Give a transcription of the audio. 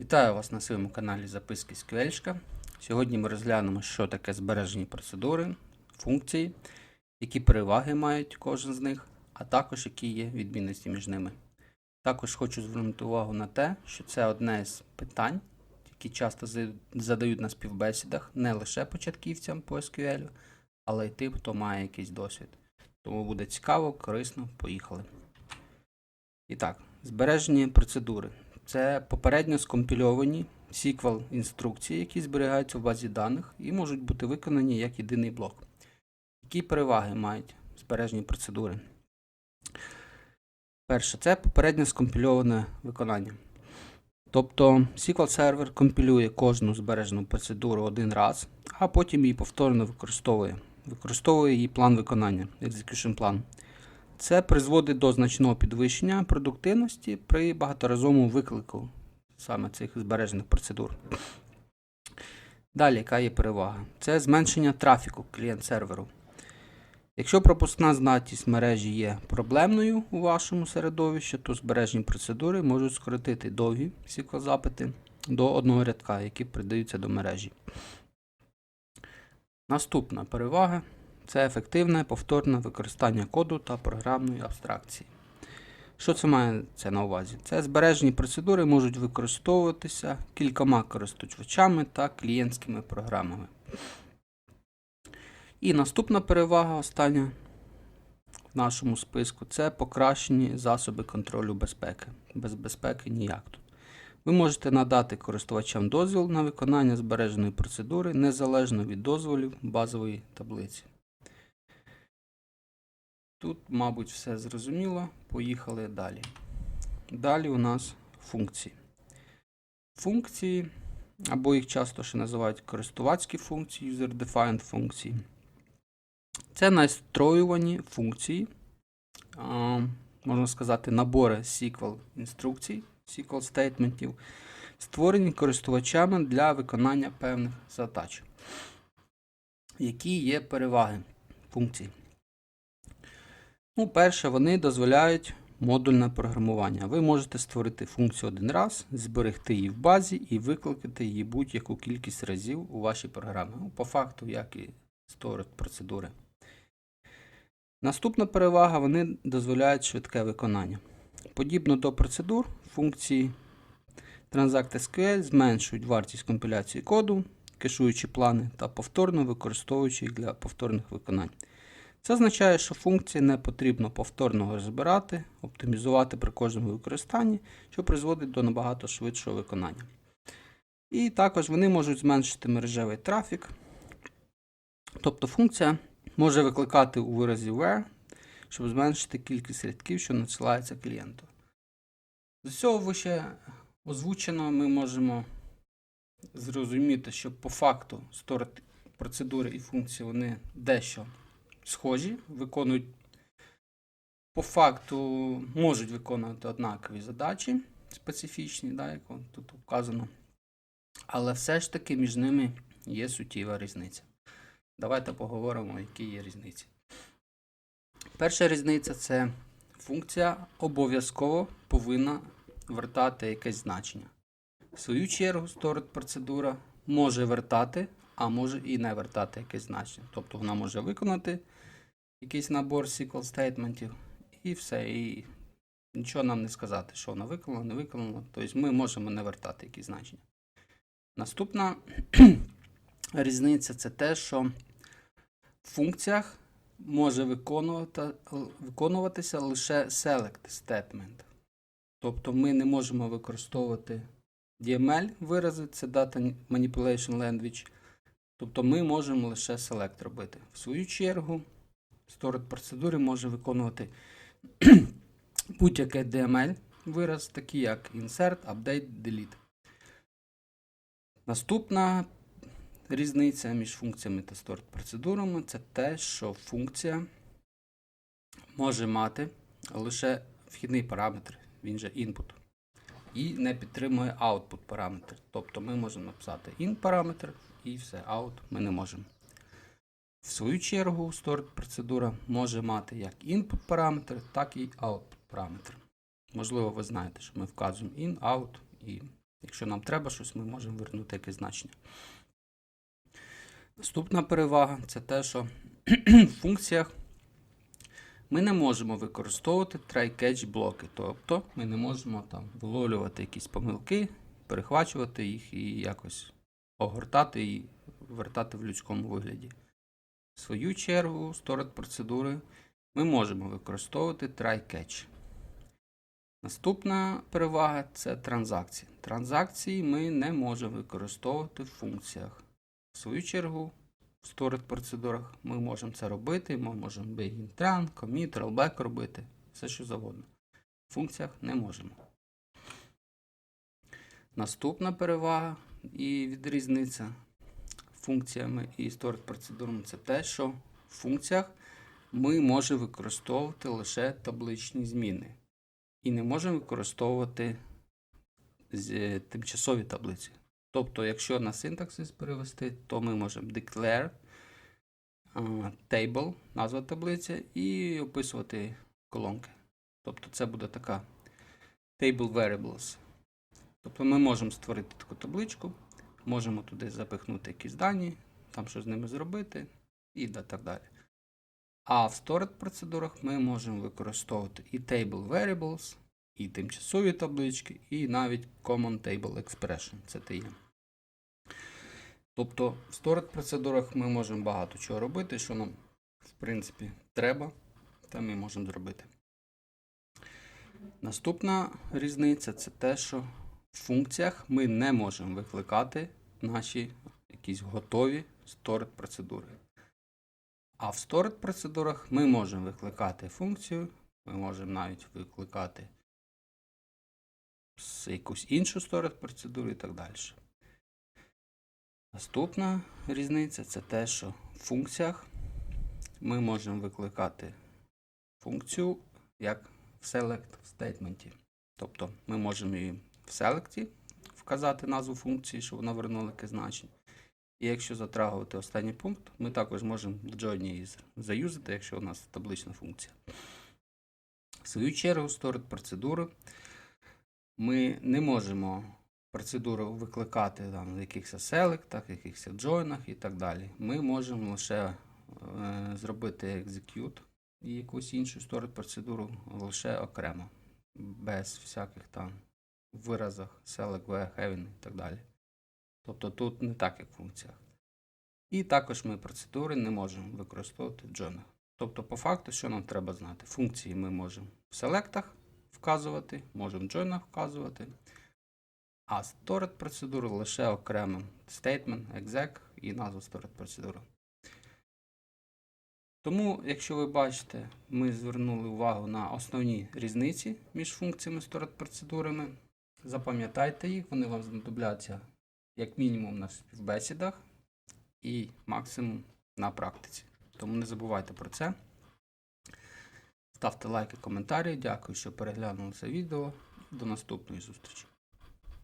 Вітаю вас на своєму каналі Записки з QL. Сьогодні ми розглянемо, що таке збережені процедури, функції, які переваги мають кожен з них, а також які є відмінності між ними. Також хочу звернути увагу на те, що це одне з питань, які часто задають на співбесідах не лише початківцям по SQL, але й тим, хто має якийсь досвід. Тому буде цікаво, корисно, поїхали. І так, збережені процедури. Це попередньо скомпільовані SQL інструкції, які зберігаються в базі даних і можуть бути виконані як єдиний блок. Які переваги мають збережені процедури? Перше, це попередньо скомпільоване виконання. Тобто SQL сервер компілює кожну збережену процедуру один раз, а потім її повторно використовує. Використовує її план виконання, execution plan. Це призводить до значного підвищення продуктивності при багаторазовому виклику саме цих збережених процедур. Далі, яка є перевага? Це зменшення трафіку клієнт-серверу. Якщо пропускна здатність мережі є проблемною у вашому середовищі, то збережені процедури можуть скоротити довгі SQL до одного рядка, які придаються до мережі. Наступна перевага це ефективне повторне використання коду та програмної абстракції. Що це має це на увазі? Це збережені процедури можуть використовуватися кількома користувачами та клієнтськими програмами. І наступна перевага, остання в нашому списку, це покращені засоби контролю безпеки. Без безпеки ніяк тут. Ви можете надати користувачам дозвіл на виконання збереженої процедури незалежно від дозволів базової таблиці. Тут, мабуть, все зрозуміло. Поїхали далі. Далі у нас функції. Функції, або їх часто ще називають користувацькі функції, user-defined функції. Це настроювані функції, можна сказати, набори SQL інструкцій, SQL стейтментів, створені користувачами для виконання певних задач. Які є переваги функцій? Ну, перше, вони дозволяють модульне програмування. Ви можете створити функцію один раз, зберегти її в базі і викликати її будь-яку кількість разів у вашій програмі. Ну, по факту, як і створити процедури. Наступна перевага, вони дозволяють швидке виконання. Подібно до процедур, функції Transact SQL зменшують вартість компіляції коду, кешуючи плани та повторно використовуючи їх для повторних виконань. Це означає, що функції не потрібно повторно розбирати, оптимізувати при кожному використанні, що призводить до набагато швидшого виконання. І також вони можуть зменшити мережевий трафік. Тобто функція може викликати у виразі where, щоб зменшити кількість рядків, що надсилається клієнту. З цього вище озвучено ми можемо зрозуміти, що по факту створити процедури і функції вони дещо схожі, виконують по факту можуть виконувати однакові задачі специфічні, да, як тут вказано. Але все ж таки між ними є суттєва різниця. Давайте поговоримо, які є різниці. Перша різниця це функція обов'язково повинна вертати якесь значення. В свою чергу, storage процедура може вертати, а може і не вертати якесь значення. Тобто вона може виконати якийсь набор SQL стейтментів і все. І нічого нам не сказати, що вона виконала, не виконала. Тобто ми можемо не вертати якісь значення. Наступна різниця це те, що в функціях може виконувати, виконуватися лише select statement. Тобто ми не можемо використовувати DML вирази, це Data Manipulation Language. Тобто ми можемо лише select робити. В свою чергу, storage процедури може виконувати будь-яке DML вираз, такі як insert, update, delete. Наступна різниця між функціями та storage процедурами це те, що функція може мати лише вхідний параметр, він же input, і не підтримує output параметр. Тобто ми можемо написати in параметр і все, out ми не можемо. В свою чергу, storage процедура може мати як input параметр, так і output параметр. Можливо, ви знаєте, що ми вказуємо in, out і Якщо нам треба щось, ми можемо вернути якесь значення. Наступна перевага це те, що в функціях ми не можемо використовувати try-catch блоки. Тобто ми не можемо там виловлювати якісь помилки, перехвачувати їх і якось огортати і вертати в людському вигляді. Свою чергу, сторон процедури ми можемо використовувати try-catch. Наступна перевага це транзакції. Транзакції ми не можемо використовувати в функціях. В свою чергу, в сторон процедурах ми можемо це робити. Ми можемо begin tran, commit, rollback робити, все що завгодно. В функціях не можемо. Наступна перевага і відрізниця функціями і сторон процедурами це те, що в функціях ми можемо використовувати лише табличні зміни. І не можемо використовувати тимчасові таблиці. Тобто, якщо на синтаксис перевести, то ми можемо declare table, назва таблиці, і описувати колонки. Тобто це буде така table variables. Тобто ми можемо створити таку табличку, можемо туди запихнути якісь дані, там що з ними зробити, і так далі. А в stored процедурах ми можемо використовувати і table variables, і тимчасові таблички, і навіть common table expression. Це те є. Тобто в stored процедурах ми можемо багато чого робити, що нам, в принципі, треба, та ми можемо зробити. Наступна різниця це те, що в функціях ми не можемо викликати наші якісь готові stored процедури. А в stored процедурах ми можемо викликати функцію, ми можемо навіть викликати якусь іншу stored процедуру і так далі. Наступна різниця це те, що в функціях ми можемо викликати функцію як в select в стейтменті. Тобто ми можемо її в селекті вказати назву функції, щоб вона вернула якесь значення. І якщо затрагувати останній пункт, ми також можемо в join її заюзати, якщо у нас таблична функція. В свою чергу, сторон процедури ми не можемо процедуру викликати там, в якихось селектах, якихось джойнах і так далі. Ми можемо лише е, зробити execute і якусь іншу сторон процедуру лише окремо, без всяких там виразах select, where, having і так далі. Тобто тут не так, як в функціях. І також ми процедури не можемо використовувати в джонах. Тобто, по факту, що нам треба знати? Функції ми можемо в селектах вказувати, можемо в джойнах вказувати. А stored процедуру лише окремим statement, exec і назва stored процедури. Тому, якщо ви бачите, ми звернули увагу на основні різниці між функціями stored процедурами. Запам'ятайте їх, вони вам знадобляться як мінімум на співбесідах і максимум на практиці. Тому не забувайте про це. Ставте лайки, коментарі. Дякую, що переглянули це відео. До наступної зустрічі.